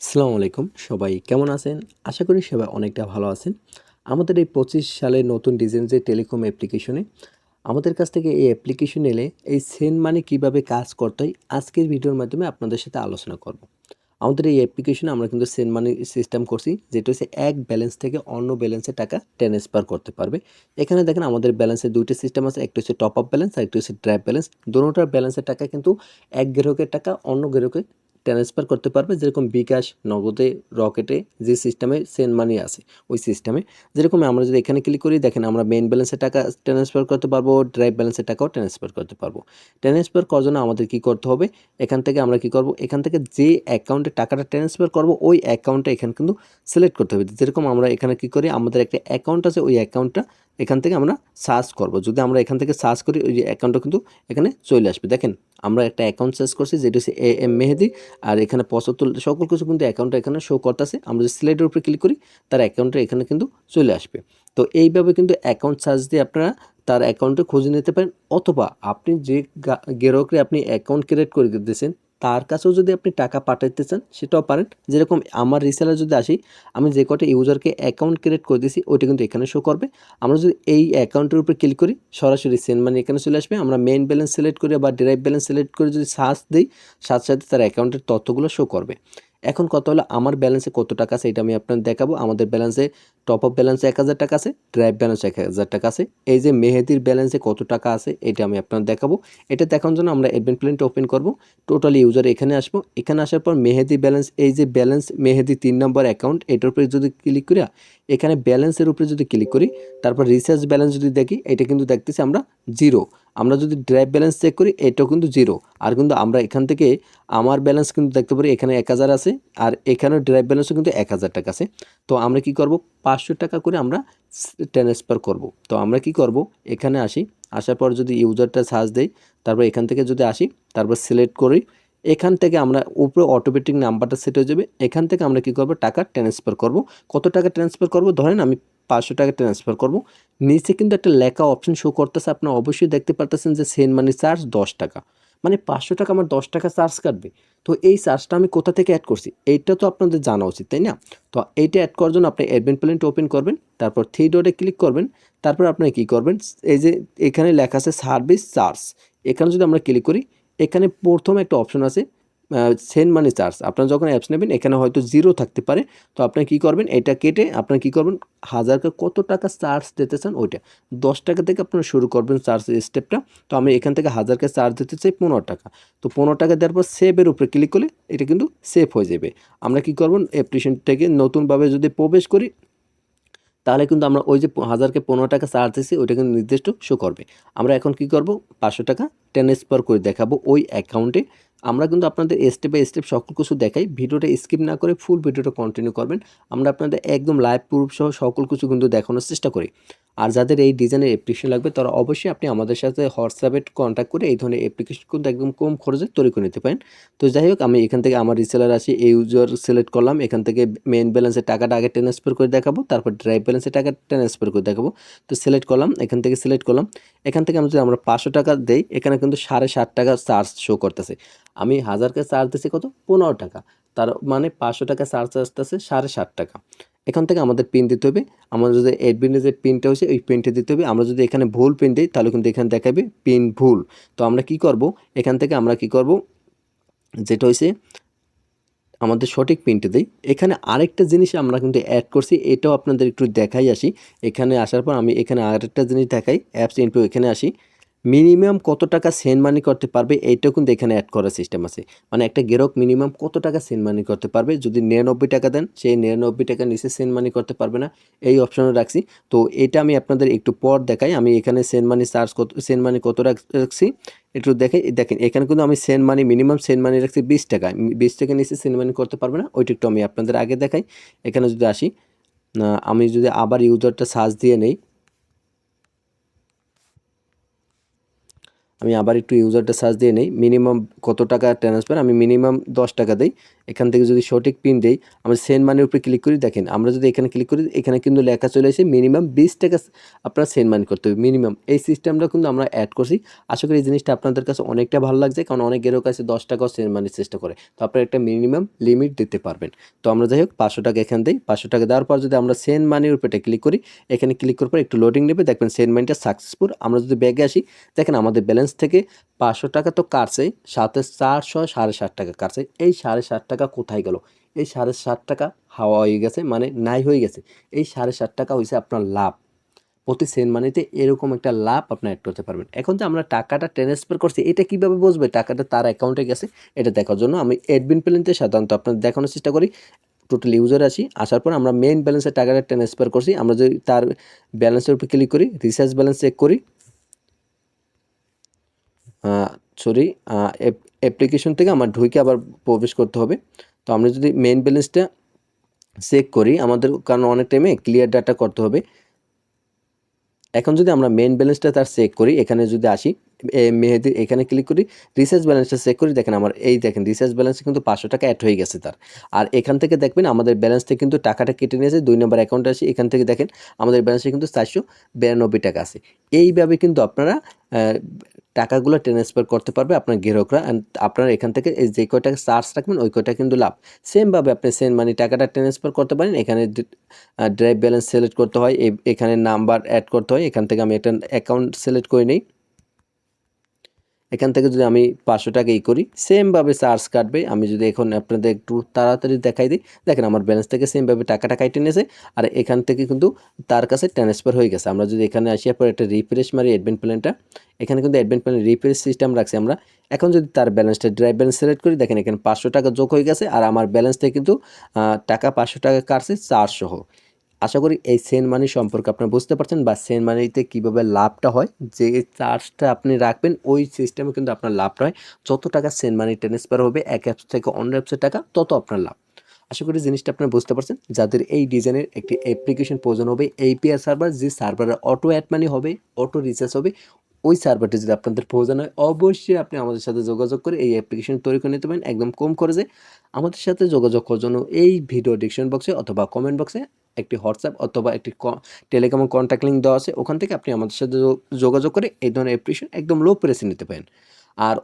আসসালামু আলাইকুম। সবাই কেমন আছেন? আশা করি সবাই অনেকটা ভালো আছেন। আমাদের এই পঁচিশ সালের নতুন ডিজাইন যে টেলিকম অ্যাপ্লিকেশনে, আমাদের কাছ থেকে এই অ্যাপ্লিকেশন এলে এই সেন্ড মানি কীভাবে কাজ করতে হয়, আজকের ভিডিওর মাধ্যমে আপনাদের সাথে আলোচনা করব। আমাদের এই অ্যাপ্লিকেশনে আমরা কিন্তু সেন্ড মানি সিস্টেম করছি, যেটা হচ্ছে এক ব্যালেন্স থেকে অন্য ব্যালেন্সে টাকা ট্রান্সফার করতে পারবে। এখানে দেখেন আমাদের ব্যালেন্সের দুইটা সিস্টেম আছে, একটা হচ্ছে টপ আপ ব্যালেন্স আর একটা হচ্ছে ড্রাইভ ব্যালেন্স দুটোটার ব্যালেন্সের টাকা কিন্তু এক গ্রাহকের টাকা, অন্য গ্রাহকে ট্রান্সফার করতে পারবে, যেরকম বিকাশ, নগদে, রকেটে যে সিস্টেমে সেন্ড মানি আছে ওই সিস্টেমে যেরকম আমরা যদি এখানে ক্লিক করি, দেখেন আমরা মেইন ব্যালেন্সের টাকা ট্রান্সফার করতে পারব ড্রাইভ ব্যালেন্সের টাকাও ট্রান্সফার করতে পারব। ট্রান্সফার করার জন্য আমাদের কি করতে হবে? এখান থেকে আমরা কি করব? এখান থেকে যে অ্যাকাউন্টে টাকাটা ট্রান্সফার করব, ওই অ্যাকাউন্টটা এখানে কিন্তু সিলেক্ট করতে হবে। যেরকম আমরা এখানে কি করি, আমাদের একটা অ্যাকাউন্ট আছে, ওই অ্যাকাউন্টটা এখান থেকে আমরা সার্চ করব। যদি আমরা এখান থেকে সার্চ করি, ওই যে অ্যাকাউন্টটা কিন্তু এখানে চলে আসবে। দেখেন, আমরা একটা অ্যাকাউন্ট সার্চ করছি, যেটা হচ্ছে এ এম মেহেদি আর এখানে পঁচাত্তর, সকল কিছু কিন্তু অ্যাকাউন্টটা এখানে শো করতেছে। আমরা যদি সিলেটের উপরে ক্লিক করি, তার অ্যাকাউন্টটা এখানে কিন্তু চলে আসবে। তো এইভাবে কিন্তু অ্যাকাউন্ট সার্চ দিয়ে আপনারা তার অ্যাকাউন্টে খুঁজে নিতে পারেন, অথবা আপনি যে গ্রাহকরে আপনি অ্যাকাউন্ট ক্রিয়েট করে দিতেছেন তার কাছেও যদি আপনি টাকা পাঠাইতে চান, সেটাও পারেন। যেরকম আমার রিসেলার যদি আসি, আমি যে কটা ইউজারকে অ্যাকাউন্ট ক্রিয়েট করে দিয়েছি ওইটা কিন্তু এখানে শো করবে। আমরা যদি এই অ্যাকাউন্টের উপর ক্লিক করি, সরাসরি সেন্ড মানে এখানে চলে আসবে। আমরা মেইন ব্যালেন্স সিলেক্ট করে বা ড্রাইভ ব্যালেন্স সিলেক্ট করে যদি সার্চ দিই, সাথে সাথে তার অ্যাকাউন্টের তথ্যগুলো শো করবে। এখন কত হলো? আমার ব্যালেন্সে কত টাকা আছে এটা আমি আপনাদের দেখাবো। আমাদের ব্যালেন্সে টপ আপ ব্যালেন্সে এক হাজার টাকা আছে ড্রাইভ ব্যালেন্স এক হাজার টাকা আছে। এই যে মেহেদির ব্যালেন্সে কত টাকা আছে এটা আমি আপনাদের দেখাবো। এটা দেখানোর জন্য আমরা অ্যাডমিন প্লেনটা ওপেন করব। টোটালি ইউজার এখানে আসব। এখানে আসার পর মেহেদি ব্যালেন্স এই যে ব্যালেন্স মেহেদি তিন নম্বর অ্যাকাউন্ট এটার উপরে যদি ক্লিক করি, এখানে ব্যালেন্সের উপরে যদি ক্লিক করি, তারপর রিচার্জ ব্যালেন্স যদি দেখি, এটা কিন্তু দেখতেছি আমরা জিরো আমরা যদি ড্রাইভ ব্যালেন্স চেক করি, এটাও কিন্তু জিরো আর কিন্তু আমরা এখান থেকে আমার ব্যালেন্স কিন্তু দেখতে পারি এখানে এক হাজার আছে, আর এখানে ড্রাইভ ব্যালেন্সও কিন্তু এক হাজার টাকা আছে। তো আমরা কি করব? পাঁচশো টাকা করে আমরা ট্রান্সফার করব। তো আমরা কি করব? এখানে আসি, আসার পর যদি ইউজারটা সার্চ দেই, তারপর এখান থেকে যদি আসি, তারপর সিলেক্ট করি, এখান থেকে আমরা উপরে অটোমেটিক নাম্বারটা সেট হয়ে যাবে। এখান থেকে আমরা কি করব? টাকা ট্রান্সফার করব। কত টাকা ট্রান্সফার করব? ধরেন আমি পাঁচশো টাকা ট্রান্সফার করব। নিচে কিন্তু একটা লেখা অপশন শো করতেছে আপনারা অবশ্যই দেখতে পারতেছেন যে সেন্ড মানি চার্জ দশ টাকা। মানে পাঁচশো টাকা আমার দশ টাকা চার্জ কাটবে। তো এই চার্জটা আমি কোথা থেকে অ্যাড করছি? এইটা তো আপনাদের জানা উচিত, তাই না? তো এইটা অ্যাড করার জন্য আপনি অ্যাডমিন প্ল্যানটা ওপেন করবেন, তারপর থ্রি ডটে ক্লিক করবেন, তারপর আপনি কী করবেন? এই যে এখানে লেখা আছে সার্ভিস চার্জ এখানে যদি আমরা ক্লিক করি, এখানে প্রথম একটা অপশন আছে সেন্ড মানি চার্জ আপনারা যখন অ্যাপস নেবেন, এখানে হয়তো জিরো থাকতে পারে। তো আপনি কী করবেন? এটা কেটে আপনারা কী করবেন? হাজারকে কত টাকা চার্জ দিতে চান ওইটা। দশ টাকা থেকে আপনারা শুরু করবেন চার্জ স্টেপটা তো আমি এখান থেকে হাজারকে চার্জ দিতে চাই পনেরো টাকা। তো পনেরো টাকা দেওয়ার পর সেভের উপরে ক্লিক করলে এটা কিন্তু সেভ হয়ে যাবে। আমরা কী করবেন অ্যাপ্লিকেশন থেকে নতুনভাবে যদি প্রবেশ করি, তাহলে কিন্তু আমরা ওই যে হাজারকে পনেরো টাকা চার্জ দিচ্ছি ওইটা কিন্তু নির্দিষ্ট শো করবে। আমরা এখন কি করব? পাঁচশো টাকা ট্রান্সফার করে দেখাবো ওই অ্যাকাউন্টে আমরা কিন্তু আপনাদের স্টেপ বাই স্টেপ সকল কিছু দেখাই। ভিডিওটা স্কিপ না করে ফুল ভিডিওটা কন্টিনিউ করবেন। আমরা আপনাদের একদম লাইভ প্রুফ সহ সকল কিছু কিন্তু দেখানোর চেষ্টা করি। আর যাদের এই ডিজাইনের অ্যাপ্লিকেশন লাগবে, তারা অবশ্যই আপনি আমাদের সাথে হোয়াটসঅ্যাপে কন্ট্যাক্ট করে এই ধরনের অ্যাপ্লিকেশন কিন্তু একদম কম খরচে তৈরি করে নিতে পারেন। তো যাই হোক, আমি এখান থেকে আমার রিসেলার আছি এই ইউজার সিলেক্ট করলাম। এখান থেকে মেন ব্যালেন্সের টাকাটা আগে ট্রান্সফার করে দেখাবো, তারপর ড্রাইভ ব্যালেন্সের টাকা ট্রান্সফার করে দেখাবো। তো সিলেক্ট করলাম, এখান থেকে সিলেক্ট করলাম। এখান থেকে আমরা যদি আমরা পাঁচশো টাকা দেই, এখানে কিন্তু সাড়ে ষাট টাকা চার্জ শো করতেছে। আমি হাজারকে চার্জ দিচ্ছি কত? পনেরো টাকা। তার মানে পাঁচশো টাকা চার্জ আসতেছে সাড়ে ষাট টাকা। এখান থেকে আমাদের পিন দিতে হবে। আমাদের যদি অ্যাডমিনের যে পিনটা হচ্ছে ওই পিনটা দিতে হবে। আমরা যদি এখানে ভুল পিন দিই, তাহলে কিন্তু এখানে দেখাবে পিন ভুল। তো আমরা কি করব? এখান থেকে আমরা কি করব? যেটা হয়েছে, আমাদের সঠিক পিনটা দিই। এখানে আরেকটা জিনিস আমরা কিন্তু অ্যাড করছি, এটাও আপনাদের একটু দেখাই আসি। এখানে আসার পর আমি এখানে আরেকটা জিনিস দেখাই অ্যাপস ইনটু এখানে আসি। মিনিমাম কত টাকা সেন্ড মানি করতে পারবে এইটাও কিন্তু এখানে অ্যাড করার সিস্টেম আছে। মানে একটা গ্রাহক মিনিমাম কত টাকা সেন্ড মানি করতে পারবে? যদি নিরানব্বই টাকা দেন, সেই নিরানব্বই টাকা নিচে সেন্ড মানি করতে পারবে না। এই অপশনে রাখছি। তো এটা আমি আপনাদের একটু পর দেখাই। আমি এখানে সেন্ড মানি চার্জ কত সেন্ড মানি কত রাখছি? একটু দেখে দেখেন, এখানে কিন্তু আমি send money minimum send money রাখছি বিশ টাকা। বিশ টাকা নিচে সেন্ড মানি করতে পারবে না। ওইটা একটু আমি আপনাদের আগে দেখাই। এখানে যদি আসি আমি যদি আবার ইউজারটা সার্চ দিয়ে নেই আমি আবার একটু ইউজারটা সার্চ দিয়ে নেই। মিনিমাম কত টাকা ট্রান্সফার আমি মিনিমাম দশ টাকা দিই। এখান থেকে যদি সঠিক পিন দিই, আমরা সেন্ড মানির উপরে ক্লিক করি। দেখেন, আমরা যদি এখানে ক্লিক করি, এখানে কিন্তু লেখা চলে আসে মিনিমাম বিশ টাকা আপনার সেন্ড মানি করতে হবে। মিনিমাম এই সিস্টেমটা কিন্তু আমরা অ্যাড করছি। আশা করি এই জিনিসটা আপনাদের কাছে অনেকটা ভালো লাগছে, কারণ অনেক গ্রাহক কাছে দশ টাকাও সেন্ড মানির চেষ্টা করে। তো আপনারা একটা মিনিমাম লিমিট দিতে পারবেন। তো আমরা যাই হোক, পাঁচশো টাকা এখান দিই। পাঁচশো টাকা দেওয়ার পর যদি আমরা সেন্ড মানির উপরে ক্লিক করি, এখানে ক্লিক করার পর একটু লোডিং নেবে। দেখবেন সেন্ড মানিটা সাকসেসফুল আমরা যদি ব্যাগে আসি, দেখেন আমাদের ব্যালেন্স থেকে পাঁচশো টাকা তো কাটছে সাথে চারশো, সাড়ে ষাট টাকা কাটছে এই সাড়ে ষাট টাকা কোথায় গেল? এই সাড়ে ষাট টাকা হাওয়া হয়ে গেছে মানে নাই হয়ে গেছে। এই সাড়ে ষাট টাকা হয়েছে আপনার লাভ। প্রতি সেন্ট মানিতে এরকম একটা লাভ আপনি অ্যাড করতে পারবেন। এখন যে আমরা টাকাটা ট্রান্সফার করছি, এটা কীভাবে বুঝবে? টাকাটা তার অ্যাকাউন্টে গেছে, এটা দেখার জন্য আমি অ্যাডমিন প্ল্যানতে সাধারণত আপনার দেখানোর চেষ্টা করি। টোটাল ইউজার আসি আসার পর আমরা মেইন ব্যালেন্সের টাকাটা ট্রান্সফার করছি। আমরা যদি তার ব্যালেন্সের উপর ক্লিক করি রিচার্জ ব্যালেন্স চেক করি সরি অ্যাপ্লিকেশন থেকে আমার ঢুকে আবার প্রবেশ করতে হবে। তো আমরা যদি মেন ব্যালেন্সটা চেক করি, আমাদের কারণ অনেক টাইমে ক্লিয়ার ডাটা করতে হবে। এখন যদি আমরা মেন ব্যালেন্সটা তার চেক করি, এখানে যদি আসি মেহেদির এখানে ক্লিক করি রিচার্জ ব্যালেন্সটা চেক করি, দেখেন আমার, এই দেখেন রিচার্জ ব্যালেন্সে কিন্তু পাঁচশো টাকা অ্যাড হয়ে গেছে তার। আর এখান থেকে দেখবেন আমাদের ব্যালেন্স থেকে কিন্তু টাকাটা কেটে নিয়েছে, দুই নম্বর অ্যাকাউন্টে আসি, এখান থেকে দেখেন আমাদের ব্যালেন্সে কিন্তু চারশো বিরানব্বই টাকা আছে। এইভাবে কিন্তু আপনারা টাকাগুলো ট্রান্সফার করতে পারবে আপনার গ্রাহকরা অ্যান্ড আপনার এখান থেকে যে কয়টা চার্জ রাখবেন, ওই কয়টা কিন্তু লাভ। সেমভাবে আপনি সেম মানে টাকাটা ট্রান্সফার করতে পারেন, এখানে ড্রাইভ ব্যালেন্স সিলেক্ট করতে হয় এখানে নাম্বার অ্যাড করতে হয়, এখান থেকে আমি একটা অ্যাকাউন্ট সিলেক্ট করে নিই। এখান থেকে যদি আমি পাঁচশো টাকা ই করি সেমভাবে চার্জ কাটবে। আমি যদি এখন আপনাদের একটু তাড়াতাড়ি দেখাই দিই, দেখেন আমার ব্যালেন্স থেকে সেমভাবে টাকাটা কাটে নিয়েছে, আর এখান থেকে কিন্তু তার কাছে ট্রান্সফার হয়ে গেছে। আমরা যদি এখানে আসি পর একটা রিফ্রেশ মারি অ্যাডমিন প্ল্যানটা এখানে কিন্তু অ্যাডমিন প্ল্যান রিফ্রেশ সিস্টেম রাখছি আমরা। এখন যদি তার ব্যালেন্সটা ড্রাইভ ব্যালেন্স সিলেক্ট করি, দেখেন এখানে পাঁচশো টাকা যোগ হয়ে গেছে, আর আমার ব্যালেন্স থেকে কিন্তু টাকা পাঁচশো টাকা কাটছে, চারশো। আশা করি এই সেন্ট মানি সম্পর্কে আপনারা বুঝতে পারছেন বা সেন্ট মানিতে কীভাবে লাভটা হয়। যে চার্জটা আপনি রাখবেন, ওই সিস্টেমে কিন্তু আপনার লাভটা হয় যত টাকা সেন্ট মানি ট্রান্সফার হবে, এক অ্যাপস থেকে অন্য অ্যাপসের টাকা, তত আপনার লাভ। আশা করি জিনিসটা আপনারা বুঝতে পারছেন। যাদের এই ডিজাইনের একটি অ্যাপ্লিকেশন প্রয়োজন হবে এপিআর সার্ভার যে সার্ভারে অটো অ্যাড মানি হবে অটো রিচার্জ হবে, ওই সার্ভারটি যদি আপনাদের প্রয়োজন হয়, অবশ্যই আপনি আমাদের সাথে যোগাযোগ করে এই অ্যাপ্লিকেশন তৈরি করে নিতে পারেন। একদম কম খরচে। আমাদের সাথে যোগাযোগ করার জন্য এই ভিডিও ডিসক্রিপশন বক্সে অথবা কমেন্ট বক্সে একটি হোয়াটসঅ্যাপ অথবা একটি টেলিকম কন্ট্যাক্ট লিঙ্ক দেওয়া আছে। ওখান থেকে আপনি আমাদের সাথে যোগাযোগ করে এই ধরনের অ্যাপ্লিকেশন একদম লো প্রেসে নিতে পারেন। আর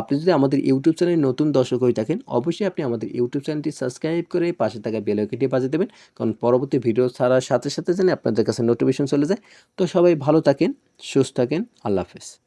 আপনি যদি আমাদের ইউটিউব চ্যানেলে নতুন দর্শক হয়ে থাকেন, অবশ্যই আপনি আমাদের ইউটিউব চ্যানেলটি সাবস্ক্রাইব করে পাশে থাকা বেল আইকনটি বাজিয়ে দেবেন। কারণ পরবর্তী ভিডিও ছাড়ার সাথে সাথে যেন আপনাদের কাছে নোটিফিকেশন চলে যায়। তো সবাই ভালো থাকেন, সুস্থ থাকেন, আল্লাহ হাফেজ।